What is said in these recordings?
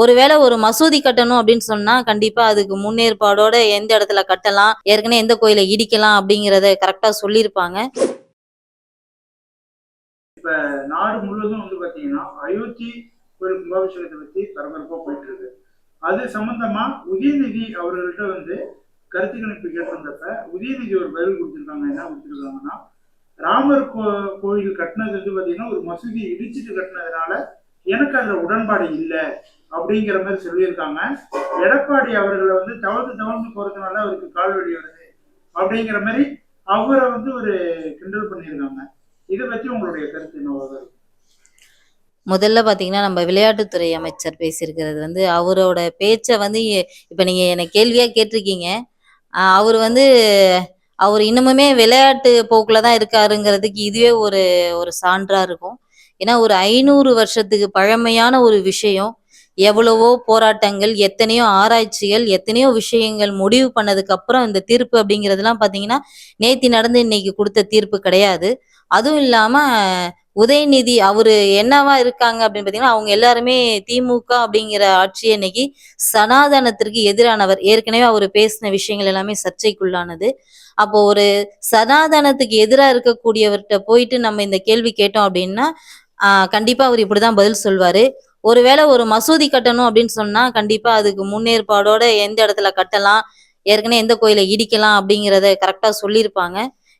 ஒருவேளை ஒரு மசூதி கட்டணும் அப்படின்னு சொன்னா கண்டிப்பா அதுக்கு முன்னேற்பாடோட எந்த இடத்துல கட்டலாம்? ஏற்கனவே எந்த கோயில இடிக்கலாம் அப்படிங்கறத கரெக்டா சொல்லியிருப்பாங்க. இப்ப நாடு முழுவதும் வந்து பாத்தீங்கன்னா அயோத்தி கோயில் கும்பாபிஷேகத்தை பத்தி பரபரப்பா போயிட்டு இருக்கு அது சம்பந்தமா உதயநிதி அவர்கள்ட்ட வந்து கருத்து கணிப்பு கேட்டிருந்தப்ப உதயநிதி ஒரு பதில் கொடுத்திருக்காங்க. என்ன கொடுத்திருக்காங்கன்னா ராமர் கோ கோயில் கட்டினது வந்து பாத்தீங்கன்னா ஒரு மசூதி இடிச்சிட்டு கட்டினதுனால எனக்கு அதுல உடன்பாடு இல்லை அப்படிங்கிற மாதிரி சொல்லியிருக்காங்க. எடப்பாடி அவர்களை வந்து தவழ்ந்து தவழ்ந்து போறதுனால அவருக்கு கால் வலி வருது அப்படிங்கிற மாதிரி அவரை வந்து ஒரு கிண்டல் பண்ணியிருக்காங்க. இதை பற்றி உங்களுடைய கருத்து என்னவாக இருக்கும் முதல்ல பாத்தீங்கன்னா நம்ம விளையாட்டுத்துறை அமைச்சர் பேசியிருக்கிறது வந்து அவரோட பேச்சை வந்து எ- இப்ப நீங்க என்ன கேள்வியா கேட்டிருக்கீங்க. அவர் வந்து அவர் இன்னமுமே விளையாட்டு போக்குல தான் இருக்காருங்கிறதுக்கு இதுவே ஒரு ஒரு சான்றா இருக்கும். ஏன்னா ஒரு ஐநூறு வருஷத்துக்கு பழமையான ஒரு விஷயம் எவ்வளவோ போராட்டங்கள் எத்தனையோ ஆராய்ச்சிகள் எத்தனையோ விஷயங்கள் முடிவு பண்ணதுக்கு அப்புறம் இந்த தீர்ப்பு அப்படிங்கிறதுலாம் பாத்தீங்கன்னா நேத்தி நடந்து இன்னைக்கு கொடுத்த தீர்ப்பு கிடையாது. அதுவும் இல்லாம உதயநிதி அவரு என்னவா இருக்காங்க அப்படின்னு பாத்தீங்கன்னா அவங்க எல்லாருமே திமுக அப்படிங்கிற ஆட்சியை இன்னைக்கு சனாதனத்திற்கு எதிரானவர். ஏற்கனவே அவர் பேசின விஷயங்கள் எல்லாமே சர்ச்சைக்குள்ளானது. அப்போ ஒரு சனாதனத்துக்கு எதிராக இருக்கக்கூடியவர்கிட்ட போயிட்டு நம்ம இந்த கேள்வி கேட்டோம் அப்படின்னா கண்டிப்பா அவர் இப்படிதான் பதில் சொல்வாரு. ஒருவேளை ஒரு மசூதி கட்டணும் அப்படின்னு சொன்னா கண்டிப்பா அதுக்கு முன்னேற்பாடோட எந்த இடத்துல கட்டலாம் ஏற்கனவே எந்த கோயிலை இடிக்கலாம் அப்படிங்கிறத கரெக்டா சொல்லியிருப்பாங்க.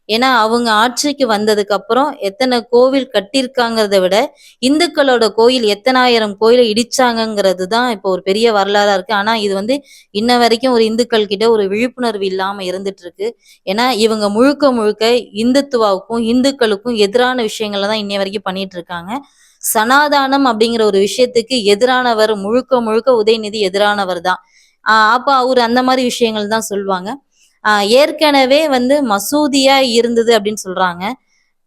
ஏன்னா அவங்க ஆட்சிக்கு வந்ததுக்கு அப்புறம் எத்தனை கோவில் கட்டியிருக்காங்கிறத விட இந்துக்களோட கோயில் எத்தனாயிரம் கோயிலை இடிச்சாங்கிறது தான் இப்போ ஒரு பெரிய வரலாறா இருக்கு. ஆனா இது வந்து இன்ன வரைக்கும் ஒரு இந்துக்கள் கிட்ட ஒரு விழிப்புணர்வு இல்லாம இருந்துட்டு இருக்கு ஏன்னா இவங்க முழுக்க முழுக்க இந்துத்துவாவுக்கும் இந்துக்களுக்கும் எதிரான விஷயங்கள்ல தான் இன்னை வரைக்கும் பண்ணிட்டு இருக்காங்க சனாதானம் அப்படிங்கிற ஒரு விஷயத்துக்கு எதிரானவர் முழுக்க முழுக்க உதயநிதி எதிரானவர் தான். ஆஹ் அப்ப அவர் அந்த மாதிரி விஷயங்கள் தான் சொல்லுவாங்க ஏற்கனவே வந்து மசூதியா இருந்தது அப்படின்னு சொல்றாங்க.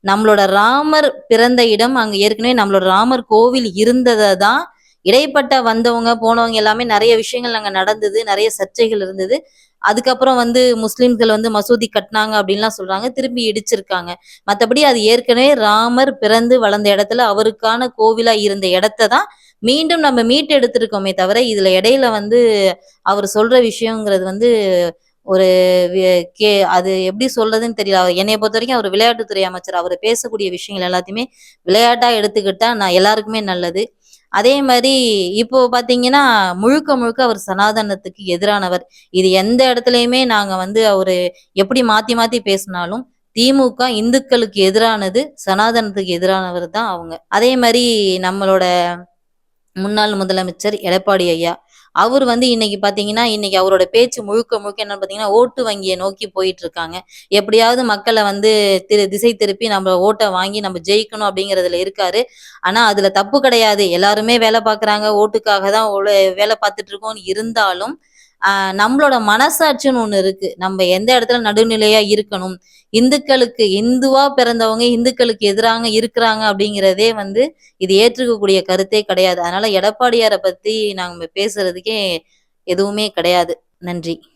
நம்மளோட ராமர் பிறந்த இடம் அங்க ஏற்கனவே நம்மளோட ராமர் கோவில் இருந்ததை தான் இடைப்பட்ட வந்தவங்க போனவங்க எல்லாமே நிறைய விஷயங்கள் அங்க நடந்தது நிறைய சர்ச்சைகள் இருந்தது. அதுக்கப்புறம் வந்து முஸ்லிம்கள் வந்து மசூதி கட்டினாங்க அப்படின்லாம் சொல்றாங்க திரும்பி இடிச்சிருக்காங்க. மத்தபடி அது ஏற்கனவே ராமர் பிறந்து வளர்ந்த இடத்துல அவருக்கான கோவிலா இருந்த இடத்த தான் மீண்டும் நம்ம மீட்டு எடுத்திருக்கோமே தவிர இதுல இடையில வந்து அவர் சொல்ற விஷயங்கிறது வந்து ஒரு கே அது எப்படி சொல்றதுன்னு தெரியல. என்னை பொறுத்த வரைக்கும் அவர் விளையாட்டுத்துறை அமைச்சர். அவர் பேசக்கூடிய விஷயங்கள் எல்லாத்தையுமே விளையாட்டா எடுத்துக்கிட்டா நான் எல்லாருக்குமே நல்லது. அதே மாதிரி இப்போ பாத்தீங்கன்னா முழுக்க முழுக்க அவர் சனாதனத்துக்கு எதிரானவர். இது எந்த இடத்துலயுமே நாங்க வந்து அவரு எப்படி மாத்தி மாத்தி பேசினாலும் திமுக இந்துக்களுக்கு எதிரானது சனாதனத்துக்கு எதிரானவர் தான் அவங்க. அதே மாதிரி நம்மளோட முன்னாள் முதலமைச்சர் எடப்பாடி ஐயா. அவர் வந்து இன்னைக்கு பாத்தீங்கன்னா இன்னைக்கு அவரோட பேச்சு முழுக்க முழுக்க என்னன்னு பாத்தீங்கன்னா ஓட்டு வங்கியை நோக்கி போயிட்டு இருக்காங்க எப்படியாவது மக்களை வந்து திரு திசை திருப்பி நம்ம ஓட்டை வாங்கி நம்ம ஜெயிக்கணும் அப்படிங்கறதுல இருக்காரு. ஆனா அதுல தப்பு கிடையாது. எல்லாருமே வேலை பாக்குறாங்க. ஓட்டுக்காக தான் வேலை பார்த்துட்டு இருக்கோம்னு இருந்தாலும் நம்மளோட மனசாட்சின்னு ஒண்ணு இருக்கு. நம்ம எந்த இடத்துல நடுநிலையா இருக்கணும்? இந்துக்களுக்கு இந்துவா பிறந்தவங்க இந்துக்களுக்கு எதிராக இருக்கிறாங்க அப்படிங்கிறதே வந்து இது ஏற்றுக்கக்கூடிய கருத்தே கிடையாது. அதனால எடப்பாடியாரை பத்தி நாங்க பேசுறதுக்கே எதுவுமே கிடையாது. நன்றி.